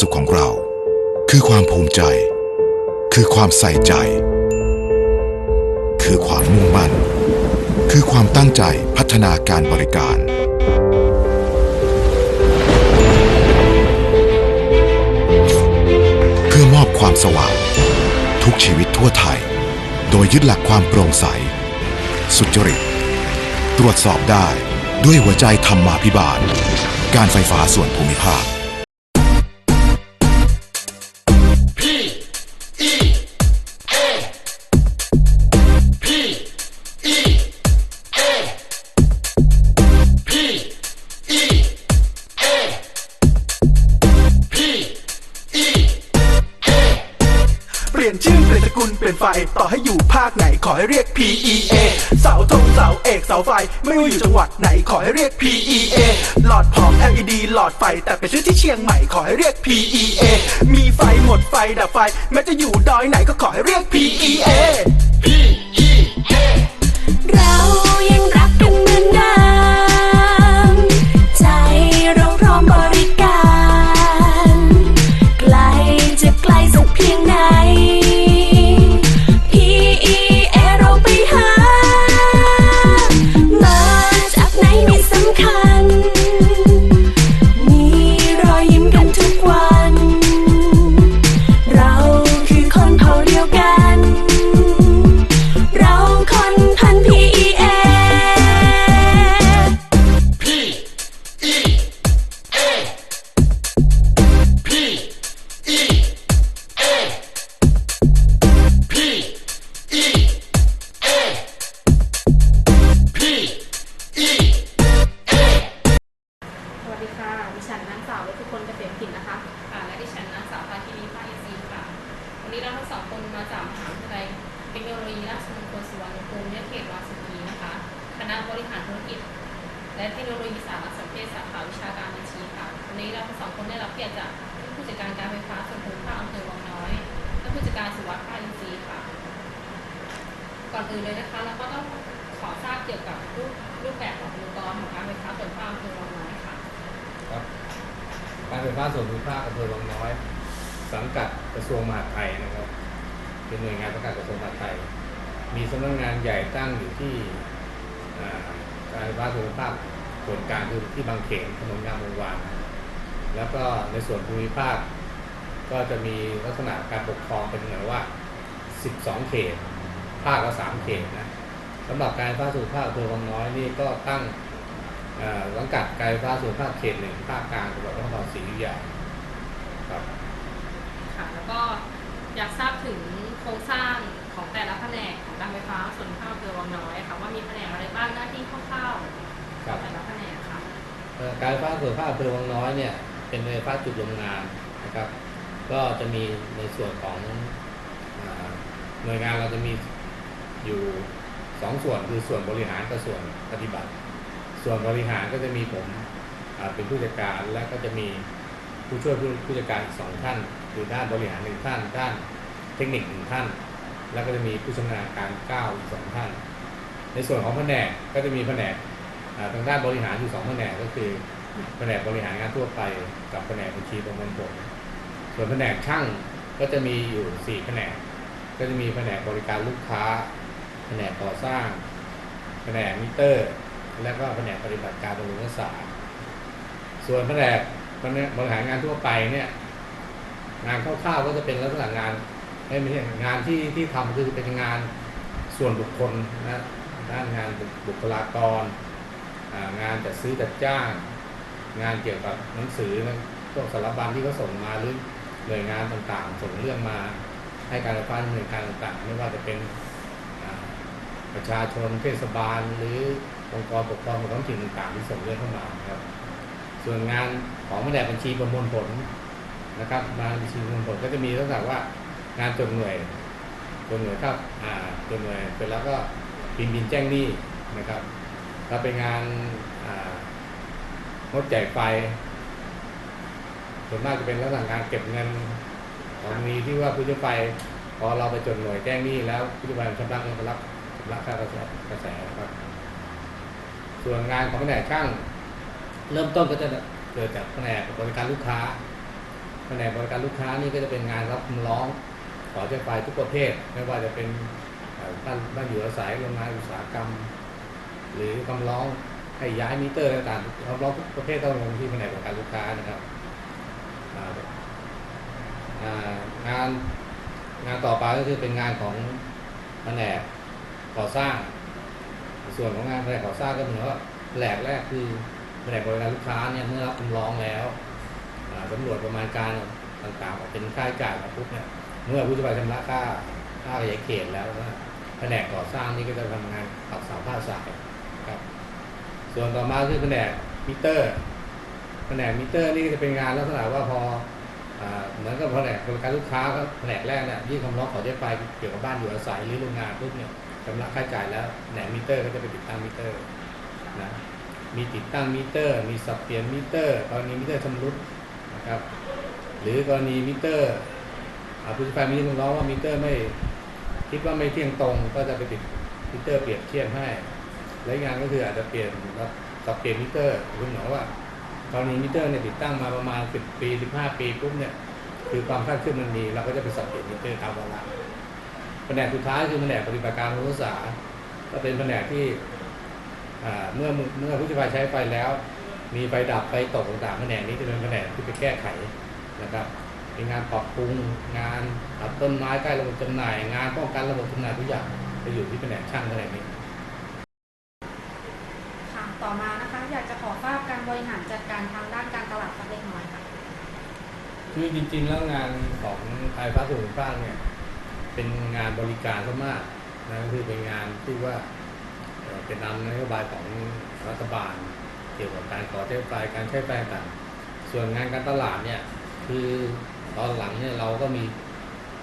สุขของเรา คือความภูมิใจ คือความใส่ใจ คือความมุ่งมั่น คือความตั้งใจพัฒนาการบริการ เพื่อมอบความสว่าง ทุกชีวิตทั่วไทย โดยยึดหลักความโปร่งใส สุจริต ตรวจสอบได้ด้วยหัวใจธรรมาภิบาล การไฟฟ้าส่วนภูมิภาค ฟ ต่อให้อยู่ภาคไหนขอให้เรียก PEA เสาธงเสาเอกเสาไฟ ไม่ว่าอยู่จังหวัดไหนขอให้เรียก PEA หลอดผอม LED หลอดไฟ แต่ไปซื้อที่เชียงใหม่ขอให้เรียก PEA มีไฟหมดไฟดับไฟแม้จะอยู่ดอยไหนก็ขอให้เรียก PEA เงสองคนได้รับเกียรติจากผู้จัดการการไฟฟ้าส่วนภูมิภาคอำเภอวังน้อย และผู้จัดการสุวัสดิ์ภาคอินทรีย์ค่ะ ก่อนอื่นเลยนะคะเราก็ต้องขอทราบเกี่ยวกับรูปรูปแบบขององค์กรของการไฟฟ้าส่วนภูมิภาคอำเภอวังน้อยค่ะครับการไฟฟ้าส่วนภูมิภาคอำเภอวังน้อย สังกัดกระทรวงมหาดไทยนะครับ เป็นหน่วยงานสังกัดกระทรวงมหาดไทย มีสำนักงานใหญ่ตั้งอยู่ที่การไฟฟ้าส่วนภูมิภาคส่วนกลางคือที่บางเขนถนนงามวงวาน แล้วก็ในส่วนภูมิภาค ก็จะมีลักษณะการปกครองเป็นเหมือนว่า 12 เขต ภาคละ3เขตนะสำหรับการไฟฟ้าส่วนภูมิภาคอำเภอวังน้อยนี่ก็ตั้งเอ่อสังกัดการไฟฟ้าส่วนภาคเขตหนึ่งภาคกลางจังหวัดพระนครศรีอยุธยาครับค่ะแล้วก็อยากทราบถึงโครงสร้างของแต่ละแผนกของการไฟฟ้าส่วนภูมิภาคอำเภอวังน้อยค่ะว่ามีแผนกอะไรบ้างหน้าที่คร่าวๆครับแต่ละแผนกค่ะเอ่อการไฟฟ้าส่วนภาคอำเภอวังน้อยเนี่ย เป็นไฟฟ้าจุดลงงานนะครับ ก็จะมีในส่วนของอหน่วยงานเราจะมีอยู่สองส่วนคือส่วนบริหารกับส่วนปฏิบัติ ส่วนบริหารก็จะมีผมเป็นผู้จัดการและก็จะมีผู้ช่วยผู้ผู้จัดการอีกสองท่านคือด้านบริหารหนึ่งท่าน ด้านเทคนิคหนึ่งท่าน แล้วก็จะมีผู้ชำนาญการเก้าอีกสองท่าน ในส่วนของแผนกก็จะมีแผนกทางด้านบริหารอยู่สองแผนกก็คือ แผนกบริหารงานทั่วไปกับแผนกบัญชีประมวลผลส่วนแผนกช่างก็จะมีอยู่สี่แผนก ก็จะมีแผนกบริการลูกค้า แผนกก่อสร้าง แผนกมิเตอร์ และก็แผนกปฏิบัติการบำรุงรักษา ส่วนแผนกบริหารงานทั่วไปเนี่ยงานคร่าวๆก็จะเป็นลักษณะงานไม่ใช่งานที่ที่ทำคือเป็นงานส่วนบุคคลนะด้านงานบุคลากรงานจัดซื้อจัดจ้าง งานเกี่ยวกับหนังสือนะพวกสารบัญที่เขาส่งมาหรือหน่วยงานต่างๆ ส่งเรื่องมาให้การไฟฟ้าดำเนินการต่างๆ ไม่ว่าจะเป็นประชาชนเทศบาล หรือองค์กรปกครองท้องถิ่นต่างๆ ที่ส่งเรื่องเข้ามาครับ ส่วนงานของแผนกบัญชีประมวลผลนะครับงานบัญชีประมวลผลก็จะมีลักษณะว่างานจดหน่วยจดหน่วยครับอ่าจดหน่วยเสร็จแล้วก็พิมพ์บินแจ้งหนี้นะครับถ้าเป็นงาน งดจ่ายไฟ ส่วนมากจะเป็นลักษณะการเก็บเงินของมีที่ว่าผู้ใช้ไฟพอเราไปจดหน่วยแจ้งหนี้แล้วผู้ใช้ไฟชำระเงินรับชำระค่ากระแสกระแสครับ ส่วนงานของแผนกช่าง เริ่มต้นก็จะเกิดจากแผนกบริการลูกค้าแผนกบริการลูกค้านี่ก็จะเป็นงานรับคำร้องขอใช้ไฟทุกประเภท ไม่ว่าจะเป็นบ้านบ้านอยู่อาศัยโรงงานอุตสาหกรรม หรือคำร้อง ให้ย้ายมิเตอร์ต่างๆคร้องทุกประเภทต้องลงที่แผนกบริการลูกค้านะครับงานงานต่อไปก็คือเป็นงานของแผนกก่อสร้าง ส่วนของงานแผนกก่อสร้างก็เหมือนว่าแผนกแรกคือแผนกบริการลูกค้าเนี่ยเมื่อรับคำร้องแล้วอ่าสำรวจประมาณการต่างๆเป็นค่าใช้จ่ายมาปุ๊บเนี่ยเมื่อผู้จะไปชำระค่าค่าขยายเขตแล้วนะแผนกก่อสร้างนี่ก็จะทำงานปักเสาผ้าสาย ส่วนต่อมาคือแผนกมิเตอร์แผนกมิเตอร์นี่จะเป็นงานลักษณะว่าพออเหมือนกับแผนกบริการลูกค้าก็แผนกแรกเนี่ยยื่นคำร้องขอใช้ไฟเกี่ยวกับบ้านอยู่อาศัยหรือโรงงานปุ๊บเนี่ยชำระค่าใช้จ่ายแล้วแผนกมิเตอร์ก็จะไปติดตั้งมิเตอร์นะมีติดตั้งมิเตอร์ มีสับเปลี่ยนมิเตอร์กรณีมิเตอร์ชำรุดนะครับหรือกรณีมิเตอร์อ่าผู้ใช้ไฟมีคำร้องว่ามิเตอร์ไม่คิดว่าไม่เที่ยงตรงก็จะไปติดมิเตอร์เปรียบเทียบให้ และอีกอย่างก็คืออาจจะเปลี่ยนรับสับเปลี่ยนมิเตอร์คุณหมอว่ากรณีมิเตอร์เนี่ยติดตั้งมาประมาณ 10 ปี 15 ปีปุ๊บเนี่ยคือความคาดเคลื่อนมันมีเราก็จะไปสับเปลี่ยนมิเตอร์ตามเวลาแผนกสุดท้ายคือแผนกปฏิบัติการรักษาก็เป็นแผนกที่เมื่อเมื่อผู้ใช้ไฟใช้ไฟแล้ว มีไฟดับไฟตกต่างๆแผนกนี้จะเป็นแผนกที่ไปแก้ไขนะครับเป็นงานปรับปรุงงานตัดต้นไม้ใกล้ระบบจำหน่าย งานป้องกันระบบจำหน่ายทุกอย่างจะอยู่ที่แผนกช่างแผนกนี้ ต่อมานะคะ อยากจะขอทราบการบริหารจัดการทางด้านการตลาดสักเล็กน้อยค่ะ คือจริงๆแล้วงานของไทยฟ้าส่วนฟ้างเนี่ยเป็นงานบริการก็มากนะคือเป็นงานที่ว่าเป็นนำนโยบายของรัฐบาล เกี่ยวกับการขอใช้ไฟการใช้ไฟต่างส่วนงานการตลาดเนี่ยคือตอนหลังเนี่ยเราก็มี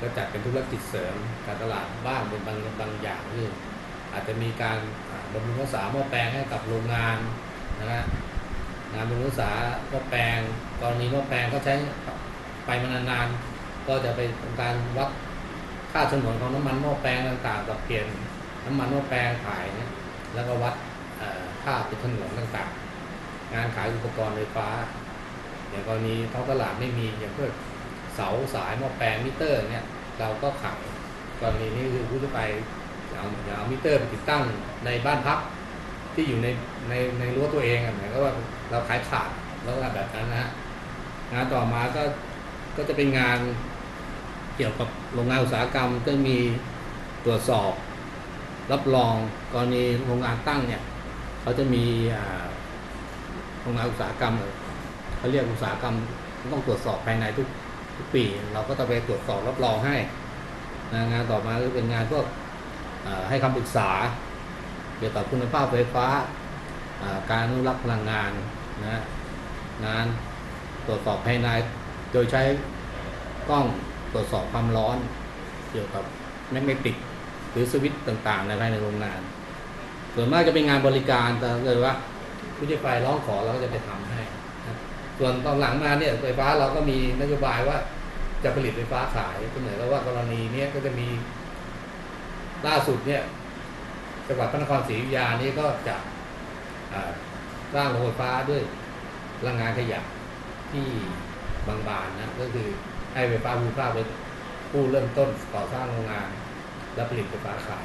ก็จัดเป็นธุรกิจเสริมการตลาดบ้างเป็นบางบางอย่างคือ อาจจะมีการบำรุงรักษาหม้อแปลงให้กับโรงงานนะฮะงานบำรุงรักษาหม้อแปลงกรณีหม้อแปลงก็ใช้ไปมานานๆก็จะไปทำการวัดค่าฉนวนของน้ำมันหม้อแปลงต่างๆกับเปลี่ยนน้ำมันหม้อแปลงขายเนี่ยแล้วก็วัดค่าปิดถนนต่างๆ งานขายอุปกรณ์ไฟฟ้าอย่างกรณีท้องตลาดไม่มีอย่างเพื่อเสาสายหม้อแปลงมิเตอร์เนี่ยเราก็ขายกรณีนี้คือผู้จะไป เอาเอามิเตอร์ไปติดตั้งในบ้านพักที่อยู่ในในในรั้วตัวเองอะหมายก็ว่าเราขายขาดแล้วก็แบบนั้นนะฮะงานต่อมาก็ก็จะเป็นงานเกี่ยวกับโรงงานอุตสาหกรรมก็มีตรวจสอบ รับรองกรณีโรงงานตั้งเนี่ยเขาจะมีโรงงานอุตสาหกรรมเขาเรียกอุตสาหกรรมต้องตรวจสอบภายในทุกทุกปี เราก็จะไปตรวจสอบรับรองให้นะงานต่อมาก็เป็นงานพวก ให้คำปรึกษา เกี่ยวกับคุณภาพไฟฟ้า การอนุรักษ์พลังงานนะงานตรวจสอบภายในโดยใช้กล้องตรวจสอบความร้อน เกี่ยวกับแมกเนติกหรือสวิตช์ต่างๆในภายในโรงงาน ส่วนมากจะเป็นงานบริการแต่เกิดว่าผู้ใช้ไฟร้องขอเราก็จะไปทำให้ ส่วนตอนหลังมาเนี่ยไฟฟ้าเราก็มีนโยบายว่าจะผลิตไฟฟ้าขายก็เหมือนกับว่ากรณีนี้ก็จะมี ล่าสุดเนี่ยจังหวัดพระนครศรีอยุธยานี่ก็จะอ่าสร้างโรงไฟฟ้าด้วยพลังงานขยะที่บางบานนะก็คือให้ไฟฟ้าภูมิภาคเป็นผู้เริ่มต้นก่อสร้างโรงงาน และผลิตไฟฟ้าขาย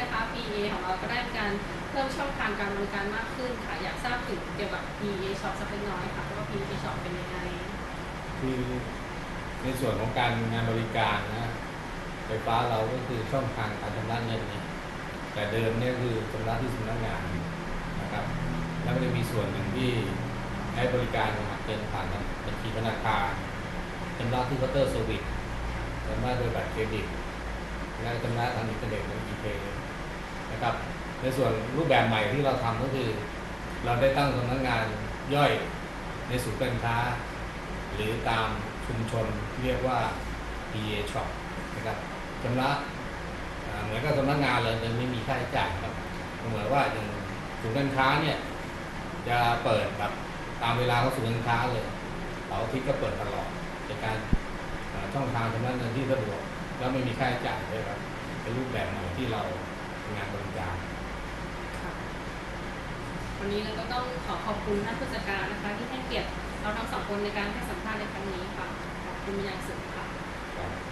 นะคะ PA ของเราก็ได้มีการเพิ่มช่องทางการบริการมากขึ้นค่ะอยากทราบถึงเกี่ยวกับ PA Shop สักเล็กน้อยค่ะว่า PA Shop เป็นยังไงคือในส่วนของการงานบริการนะ ไฟฟ้าเราก็คือช่องทางการชำระเงินเนี่ยแต่เดิมเนี่ยคือชำระที่สำนักงานนะครับ แล้วก็จะมีส่วนหนึ่งที่ให้บริการหักเงินผ่านบัญชีธนาคารชำระที่เคาน์เตอร์เซอร์วิสชำระโดยบัตรเครดิตและชำระทางอินเทอร์เน็ตหรืออีเพย์นะครับ ในส่วนรูปแบบใหม่ที่เราทำก็คือ เราได้ตั้งสำนักงานย่อยในศูนย์การค้า หรือตามชุมชนเรียกว่า PA Shop นะครับ ชำระอ่าเหมือนกับสำนักงานเลยจะไม่มีค่าใช้จ่ายครับเหมือนว่าอย่างศูนย์การค้าเนี่ย จะเปิดแบบตามเวลาของศูนย์การค้าเลยเสาร์อาทิตย์ก็เปิดตลอดเป็นการอ่าช่องทางชำระเงินที่สะดวกแล้วไม่มีค่าใช้จ่ายด้วยครับเป็นรูปแบบใหม่ที่เราทำงานบริการค่ะวันนี้เราก็ต้องขอขอบคุณท่านผู้จัดการนะคะ ที่ให้เกียรติเราเราทั้งสองคนในการให้สัมภาษณ์ในครั้งนี้ค่ะขอบคุณเป็นอย่างสูงค่ะครับ